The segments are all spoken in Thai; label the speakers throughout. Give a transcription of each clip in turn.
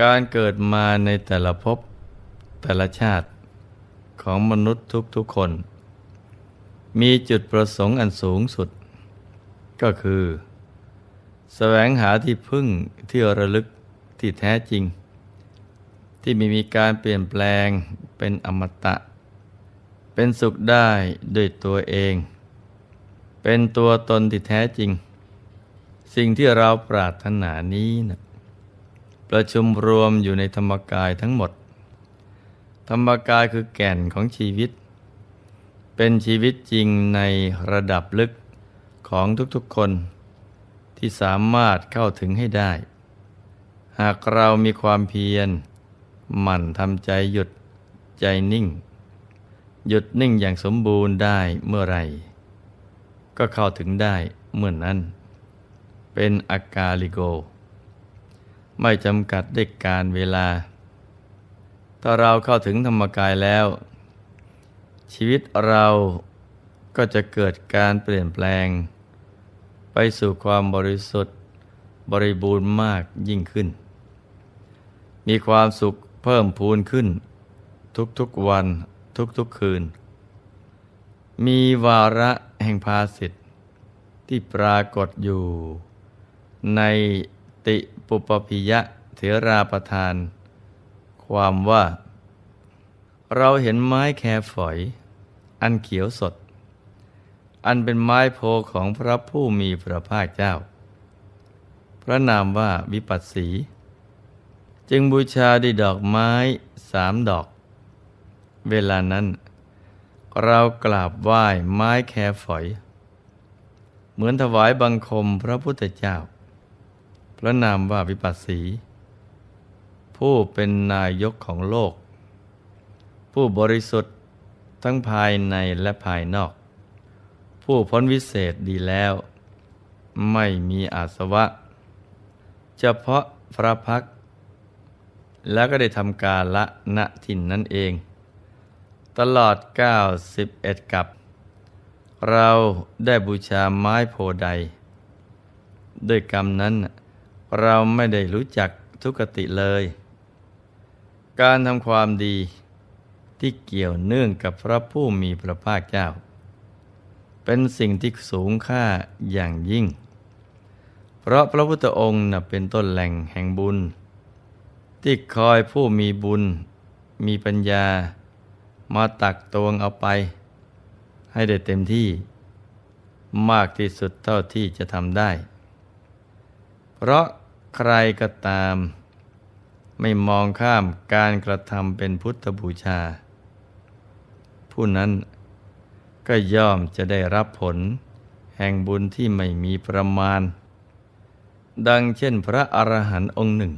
Speaker 1: การเกิดมาในแต่ละภพแต่ละชาติของมนุษย์ทุกๆคน มีจุดประสงค์อันสูงสุด ก็คือแสวงหาที่พึ่งที่ระลึกที่แท้จริง ที่ไม่มีการเปลี่ยนแปลงเป็นอมตะ เป็นสุขได้ด้วยตัวเอง เป็นตัวตนที่แท้จริง สิ่งที่เราปรารถนานี้นะ ประชุมรวมอยู่ในธรรมกายทั้งหมด ธรรมกายคือแก่นของชีวิต เป็นชีวิตจริงในระดับลึกของทุกๆคน ที่สามารถเข้าถึงให้ได้ หากเรามีความเพียรหมั่นทำใจหยุดใจนิ่ง หยุดนิ่งอย่างสมบูรณ์ได้เมื่อไร ก็เข้าถึงได้เมื่อนนั้น เป็นอากาลิโก ไม่จำกัดด้วยการเวลา ถ้าเราเข้าถึงธรรมกายแล้ว ชีวิตเราก็จะเกิดการเปลี่ยนแปลง ไปสู่ความบริสุทธิ์ บริบูรณ์มากยิ่งขึ้น มีความสุขเพิ่มพูนขึ้น ทุกๆวันทุกๆคืน มีวาระแห่งภาสิทธิ์ที่ปรากฏอยู่ใน ติปุปปิยะเถราประทาน ความว่า เราเห็นไม้แคฝอย อันเขียวสด อันเป็นไม้โพของพระผู้มีพระภาคเจ้า พระนามว่าวิปัสสี จึงบูชาด้วยดอกไม้สามดอก เวลานั้น เรากราบไหว้ไม้แคฝอย เหมือนถวายบังคมพระพุทธเจ้า พระนามว่าวิปัสสี ผู้เป็นนายกของโลก ผู้บริสุทธิ์ทั้งภายในและภายนอก ผู้พ้นวิเศษดีแล้ว ไม่มีอาสวะ เฉพาะพระพัก แล้วก็ได้ทำการละณถิ่นนั่นเอง ตลอด 91 กับ เราได้บูชาไม้โพไดด้วยกรรมนั้น เราไม่ได้รู้จักทุกติเลย การทำความดีที่เกี่ยวเนื่องกับพระผู้มีพระภาคเจ้า เป็นสิ่งที่สูงค่าอย่างยิ่ง เพราะพระพุทธองค์น่ะเป็นต้นแหล่งแห่งบุญ ที่คอยผู้มีบุญ มีปัญญา มาตักตวงเอาไป ให้ได้เต็มที่ มากที่สุดเท่าที่จะทำได้ เพราะ ใครก็ตาม ไม่มองข้ามการกระทำเป็นพุทธบูชา ผู้นั้นก็ย่อมจะได้รับผล แห่งบุญที่ไม่มีประมาณ ดังเช่นพระอรหันต์องค์หนึ่ง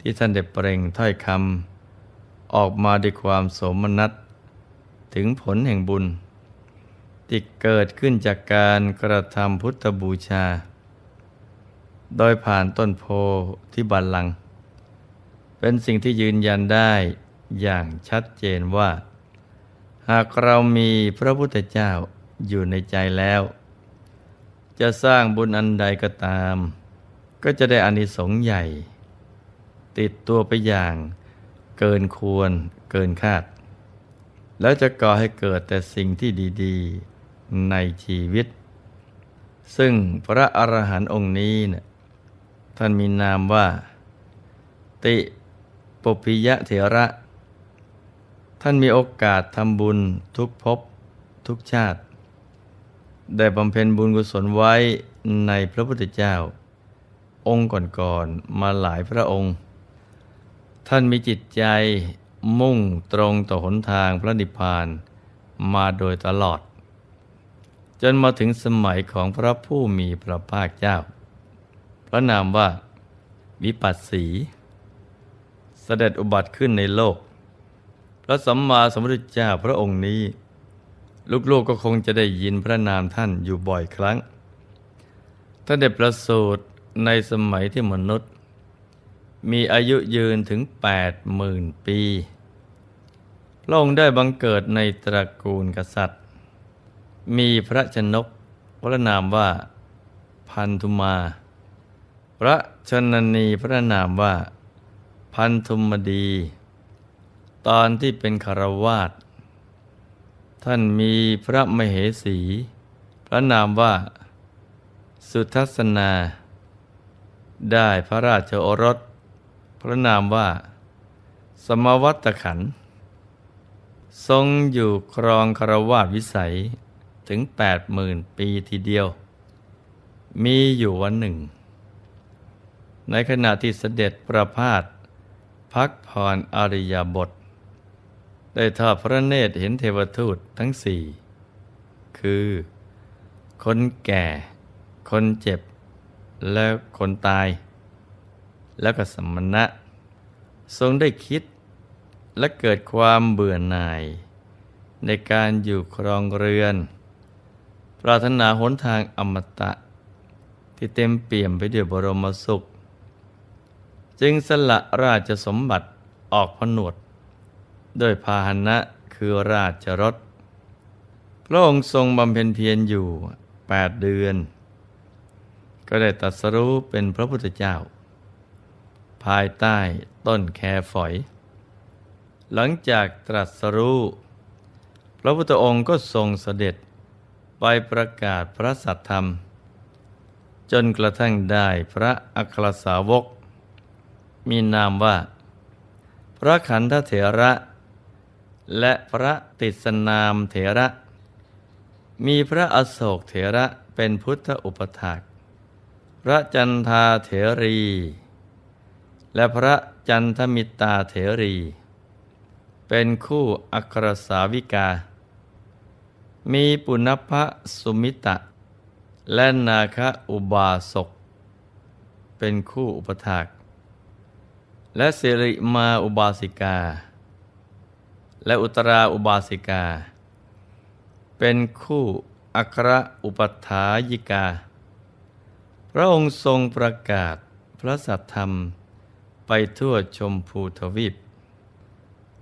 Speaker 1: ที่ท่านได้เปล่งถ้อยคำออกมาด้วยความสมนัสถึงผลแห่งบุญ ที่เกิดขึ้นจากการกระทำพุทธบูชา โดยผ่านต้นโพที่บัลลัง เป็นสิ่งที่ยืนยันได้อย่างชัดเจนว่า หากเรามีพระพุทธเจ้าอยู่ในใจแล้ว จะสร้างบุญอันใดก็ตาม ก็จะได้อานิสงส์ใหญ่ ติดตัวไปอย่างเกินควรเกินคาด แล้วจะก่อให้เกิดแต่สิ่งที่ดีๆในชีวิต ซึ่งพระอรหันต์องค์นี้นะ ท่านมีนามว่า ติปพิยะเถระ ท่านมีโอกาสทำบุญทุกภพทุกชาติ ได้บำเพ็ญบุญกุศลไว้ในพระพุทธเจ้า องค์ก่อนๆมาหลายพระองค์ ท่านมีจิตใจมุ่งตรงต่อหนทางพระนิพพานมาโดยตลอด จนมาถึงสมัยของพระผู้มีพระภาคเจ้า พระนามว่าวิปัสสีเสด็จอุบัติขึ้นในโลก พระสัมมาสัมพุทธเจ้าพระองค์นี้ ลูกๆกก็คงจะได้ยินพระนามท่านอยู่บ่อยครั้ง ท่านได้ประสูติในสมัยที่มนุษย์ มีอายุยืนถึงแปดหมื่นปีพระองค์ได้บังเกิดในตระกูลกษัตริย์ มีพระชนกพระนามว่าพันธุมา พระชนนีพระนามว่า พันธุมดี ตอนที่เป็นคารวาสท่านมีพระมเหสี พระนามว่า สุทัศนา ได้พระราชโอรส พระนามว่า สมวัตขัน ทรงอยู่ครองคารวาสวิสัยถึงแปดหมื่นปีทีเดียว มีอยู่วันหนึ่ง ในขณะที่เสด็จประพาสพักผ่อนอริยบท ได้ทอดพระเนตรเห็นเทวทูตทั้งสี่ คือ คนแก่ คนเจ็บ และคนตาย แล้วก็สมณะ ทรงได้คิดและเกิดความเบื่อหน่าย ในการอยู่ครองเรือน ปรารถนาหนทางอมตะ ที่เต็มเปี่ยมไปด้วยบรมสุข จึงสละราชสมบัติออกผนวดด้วยพาหนะคือราชรถ พระองค์ทรงบำเพ็ญเพียรอยู่แปดเดือน ก็ได้ตรัสรู้เป็นพระพุทธเจ้า ภายใต้ต้นแคฝอย หลังจากตรัสรู้พระพุทธองค์ก็ทรงเสด็จไปประกาศพระสัทธรรม จนกระทั่งได้พระอัครสาวก มีนามว่า พระขันธเถระ และพระติสนามเถระ มีพระอโศกเถระเป็นพุทธอุปถากพระจันทาเถรี และพระจันทมิตาเถรี เป็นคู่อัครสาวิกา มีปุณพะสุมิตะ และนาคอุบาสก เป็นคู่อุปถาก และสิริมาอุบาสิกา และอุตราอุบาสิกา เป็นคู่อัครอุปถายิกา พระองค์ทรงประกาศพระสัทธรรมไปทั่วชมพูทวีป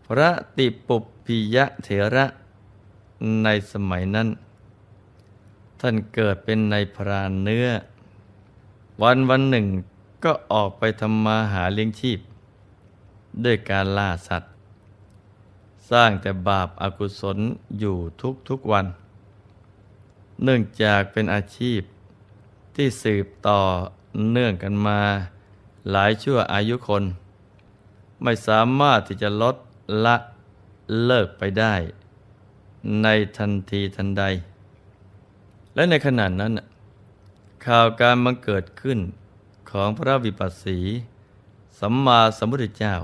Speaker 1: พระติปุปปิยะเถระในสมัยนั้น ท่านเกิดเป็นในพรานเนื้อ วันวันหนึ่งก็ออกไปทำมาหาเลี้ยงชีพ ด้วยการล่าสัตว์ สร้างแต่บาปอากุศลอยู่ทุกทุกวัน เนื่องจากเป็นอาชีพที่สืบต่อเนื่องกันมาหลายชั่วอายุคน ไม่สามารถที่จะลดละเลิกไปได้ ในทันทีทันใด และในขณะนั้น ข่าวการบังเกิดขึ้นของพระวิปัสสี สัมมาสัมพุทธเจ้า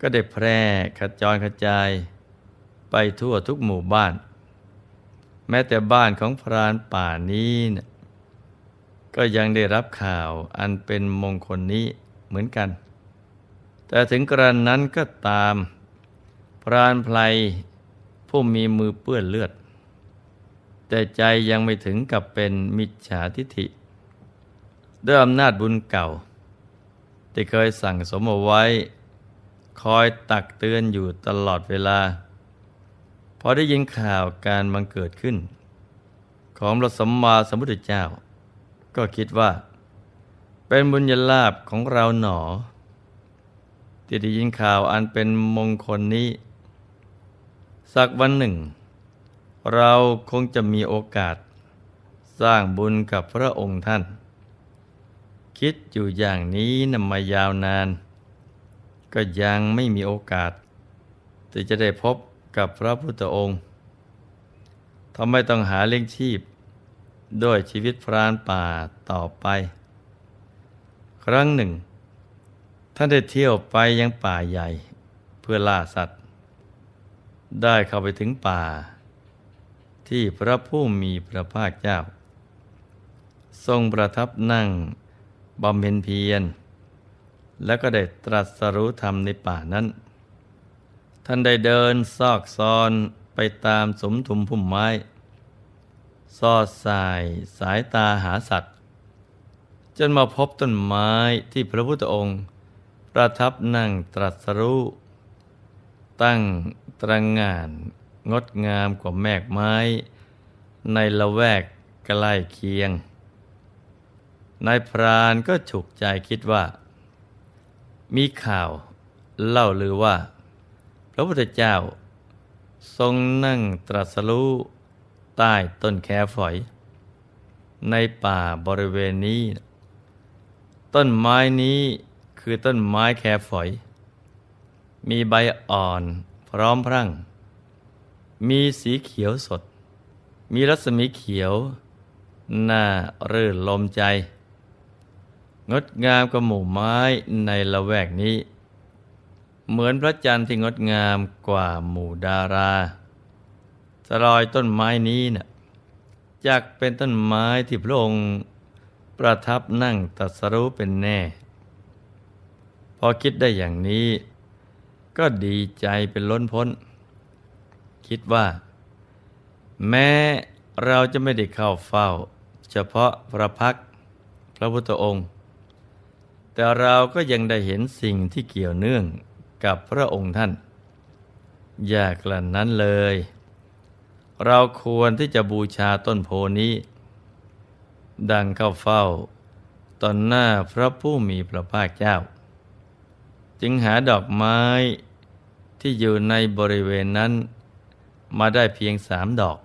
Speaker 1: ก็ได้แพร่ขจรกระจาย ไปทั่วทุกหมู่บ้าน แม้แต่บ้านของพรานป่านี้นะก็ยังได้รับข่าวอันเป็นมงคลนี้เหมือนกัน แต่ถึงกระนั้นก็ตาม พรานไพลผู้มีมือเปื้อนเลือด แต่ใจยังไม่ถึงกับเป็นมิจฉาทิฐิด้วยอำนาจบุญเก่า ที่เคยสั่งสมเอาไว้ คอยตักเตือนอยู่ตลอดเวลา พอได้ยินข่าวการบังเกิดขึ้น ของพระสัมมาสัมพุทธเจ้า ก็คิดว่า เป็นบุญญาลาภของเราหนอ ที่ได้ยินข่าวอันเป็นมงคลนี้ สักวันหนึ่ง เราคงจะมีโอกาส สร้างบุญกับพระองค์ท่าน คิดอยู่อย่างนี้นำมายาวนาน ก็ยังไม่มีโอกาส ที่จะได้พบกับพระพุทธองค์ทำไมต้องหาเลี้ยงชีพ ด้วยชีวิตพรานป่าต่อไป ครั้งหนึ่ง ท่านได้เที่ยวไปยังป่าใหญ่ เพื่อล่าสัตว์ ได้เข้าไปถึงป่า ที่พระผู้มีพระภาคเจ้า ทรงประทับนั่งบำเพ็ญเพียร แล้วก็ได้ตรัสรู้ธรรมในป่านั้น ท่านได้เดินซอกซอนไปตามสมทุมพุ่มไม้สอดสายสายตาหาสัตว์ จนมาพบต้นไม้ที่พระพุทธองค์ ประทับนั่งตรัสรู้ ตั้งตระงงานงดงามกว่าแมกไม้ ในละแวกใกล้เคียง นายพรานก็ฉุกใจคิดว่า มีข่าว เล่าลือว่า พระพุทธเจ้า ทรงนั่งตรัสรู้ใต้ต้นแคฝอย ในป่าบริเวณนี้ ต้นไม้นี้คือต้นไม้แคฝอย มีใบอ่อนพร้อมพรั่ง มีสีเขียวสด มีรัศมีเขียว น่ารื่นลมใจ งดงามกว่าหมู่ไม้ในละแวกนี้ เหมือนพระจันทร์ที่งดงามกว่าหมู่ดาราสรอยต้นไม้นี้นะ่ะจักเป็นต้นไม้ที่พระองค์ประทับนั่งตรัสรู้เป็นแน่ พอคิดได้อย่างนี้ ก็ดีใจเป็นล้นพ้น คิดว่า แม้เราจะไม่ได้เข้าเฝ้า เฉพาะพระพักพระพุทธองค์ แต่เราก็ยังได้เห็นสิ่งที่เกี่ยวเนื่องกับพระองค์ท่าน อยากกลั่นนั้นเลย เราควรที่จะบูชาต้นโพนี้ ดังเข้าเฝ้าตอนหน้าพระผู้มีพระภาคเจ้า จึงหาดอกไม้ที่อยู่ในบริเวณนั้นมาได้เพียงสามดอก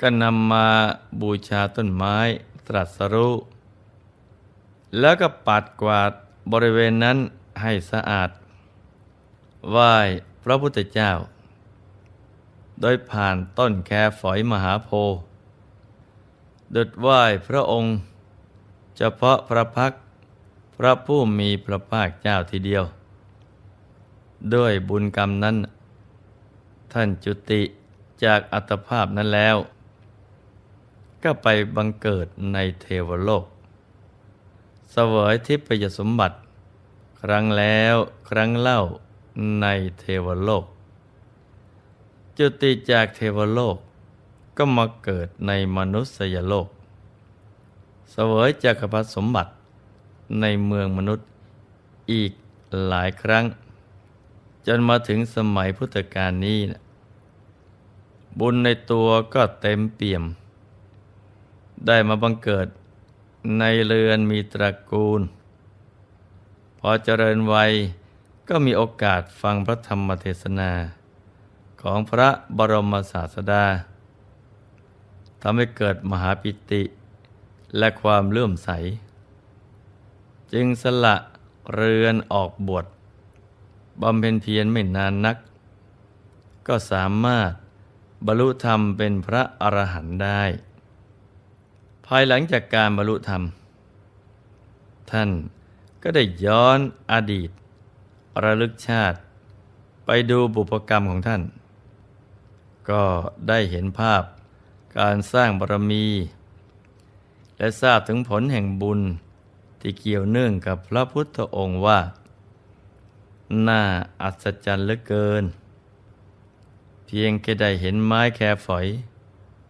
Speaker 1: ก็นำมาบูชาต้นไม้ตรัสรู้ แล้วก็ปัดกวาดบริเวณนั้นให้สะอาด ไหว้พระพุทธเจ้า โดยผ่านต้นแคฝอยมหาโพธิ์ดุดไหว้พระองค์ เฉพาะพระพักพระผู้มีพระภาคเจ้าทีเดียว ด้วยบุญกรรมนั้น ท่านจุติจากอัตภาพนั้นแล้ว ก็ไปบังเกิดในเทวโลก เสวยทิพยสมบัติ ครั้งแล้วครั้งเล่าในเทวโลก จุติจากเทวโลกก็มาเกิดในมนุษยโลก เสวยจักรพรรดิสมบัติในเมืองมนุษย์อีกหลายครั้ง จนมาถึงสมัยพุทธกาลนี้นะบุญในตัวก็เต็มเปี่ยม ได้มาบังเกิด ในเรือนมีตระกูล พอเจริญวัยก็มีโอกาสฟังพระธรรมเทศนา ของพระบรมศาสดาทำให้เกิดมหาปิติ และความเลื่อมใส จึงสละเรือนออกบวชบำเพ็ญเพียรไม่นานนัก ก็สามารถบรรลุธรรมเป็นพระอรหันต์ได้ ภายหลังจากการบรรลุธรรม ท่านก็ได้ย้อนอดีต ระลึกชาติ ไปดูบุพกรรมของท่าน ก็ได้เห็นภาพการสร้างบารมี และทราบถึงผลแห่งบุญที่เกี่ยวเนื่องกับพระพุทธองค์ว่า น่าอัศจรรย์เหลือเกิน เพียงแค่ได้เห็นไม้แคฝอย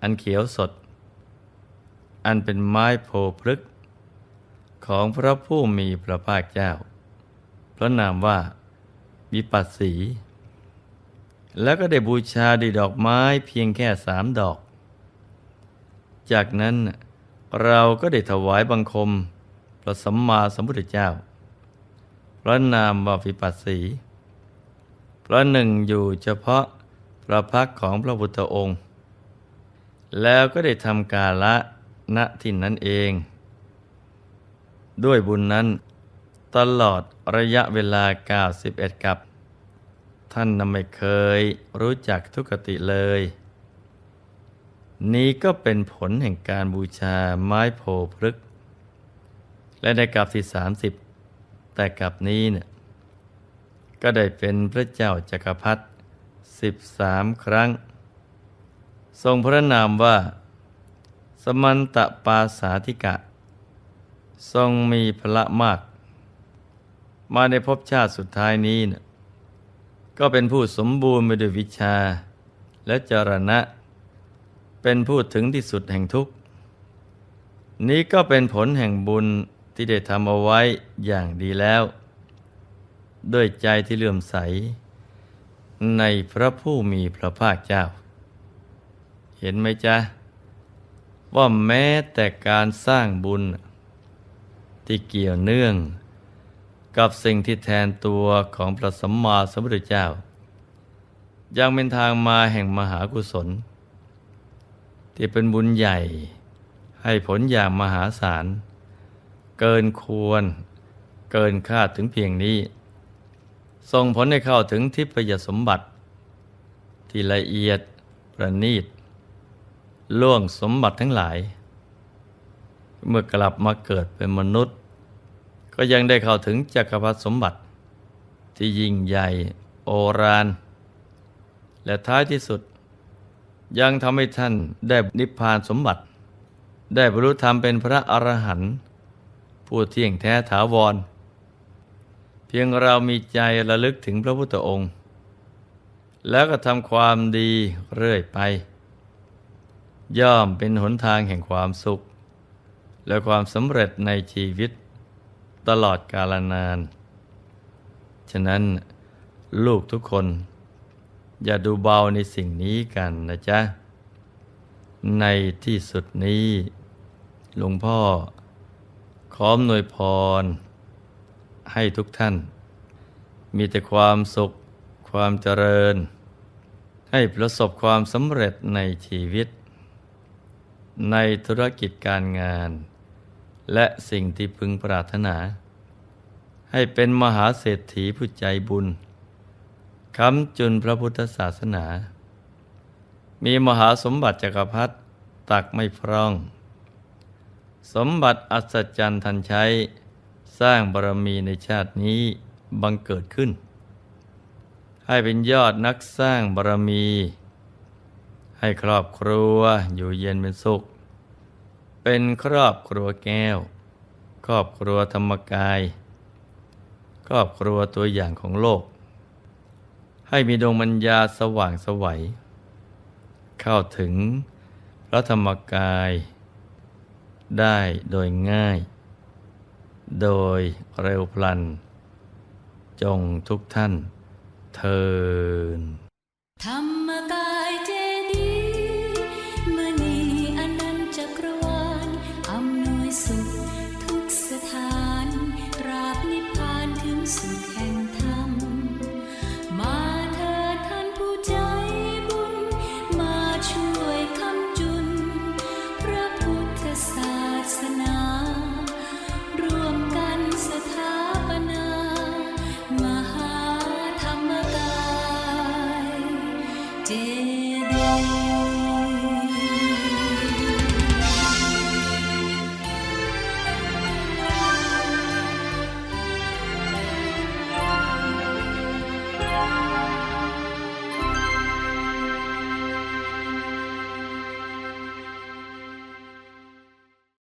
Speaker 1: อันเขียวสด อันเป็นไม้โพพฤกษ์ของพระผู้มีพระภาคเจ้า พระนามว่าวิปัสสี แล้วก็ได้บูชาด้วยดอกไม้เพียงแค่สามดอก จากนั้นเราก็ได้ถวายบังคม พระสัมมาสัมพุทธเจ้า พระนามว่าวิปัสสีพระหนึ่งอยู่เฉพาะพระพักของพระพุทธองค์ แล้วก็ได้ทำกาละ ณที่นั้นเอง ด้วยบุญนั้น ตลอดระยะเวลา 91 กับ ท่านนไม่เคยรู้จักทุกขติเลย นี้ก็เป็นผลแห่งการบูชาไม้โพพฤกและในกับที่ 30 แต่กับนี้เนี่ยก็ได้เป็นพระเจ้าจักรพรรดิ13 ครั้ง ทรงพระนามว่า สมันตปาสาธิกะ ทรงมีพละมาก มาในภพชาติสุดท้ายนี้นะก็เป็นผู้สมบูรณ์ไปด้วยวิชา และจรณะ เป็นผู้ถึงที่สุดแห่งทุกข์ นี้ก็เป็นผลแห่งบุญที่ได้ทำเอาไว้อย่างดีแล้ว ด้วยใจที่เลื่อมใส ในพระผู้มีพระภาคเจ้า เห็นไหมจ๊ะ ว่าแม้แต่การสร้างบุญ ที่เกี่ยวเนื่อง กับสิ่งที่แทนตัวของพระสัมมาสัมพุทธเจ้า ยังเป็นทางมาแห่งมหากุศล ที่เป็นบุญใหญ่ ให้ผลอย่างมหาศาล เกินควร เกินคาดถึงเพียงนี้ ส่งผลให้เข้าถึงทิพยสมบัติ ที่ละเอียดประณีต ล่วงสมบัติทั้งหลาย เมื่อกลับมาเกิดเป็นมนุษย์ ก็ยังได้เข้าถึงจักรพรรดิสมบัติ ที่ยิ่งใหญ่โอรานและท้ายที่สุด ยังทำให้ท่านได้นิพพานสมบัติ ได้บรรลุธรรมเป็นพระอรหันต์ผู้เที่ยงแท้ถาวร เพียงเรามีใจระลึกถึงพระพุทธองค์ แล้วก็ทำความดีเรื่อยไป ย่อมเป็นหนทางแห่งความสุข และความสำเร็จในชีวิต ตลอดกาลนาน ฉะนั้นลูกทุกคน อย่าดูเบาในสิ่งนี้กันนะจ๊ะ ในที่สุดนี้หลวงพ่อ ขออำนวยพร ให้ทุกท่าน มีแต่ความสุขความเจริญ ให้ประสบความสำเร็จในชีวิต ในธุรกิจการงาน และสิ่งที่พึงปรารถนา ให้เป็นมหาเศรษฐีผู้ใจบุญค้ำจุนพระพุทธศาสนา มีมหาสมบัติจักรพรรดิตักไม่พร่อง สมบัติอัศจรรย์ทันใช้ สร้างบารมีในชาตินี้บังเกิดขึ้น ให้เป็นยอดนักสร้างบารมี ให้ครอบครัวอยู่เย็นเป็นสุข เป็นครอบครัวแก้ว ครอบครัวธรรมกาย ครอบครัวตัวอย่างของโลก ให้มีดวงปัญญาสว่างสวัย เข้าถึงพระธรรมกาย ได้โดยง่าย โดยเร็วพลัน จงทุกท่านเทิน
Speaker 2: ธรร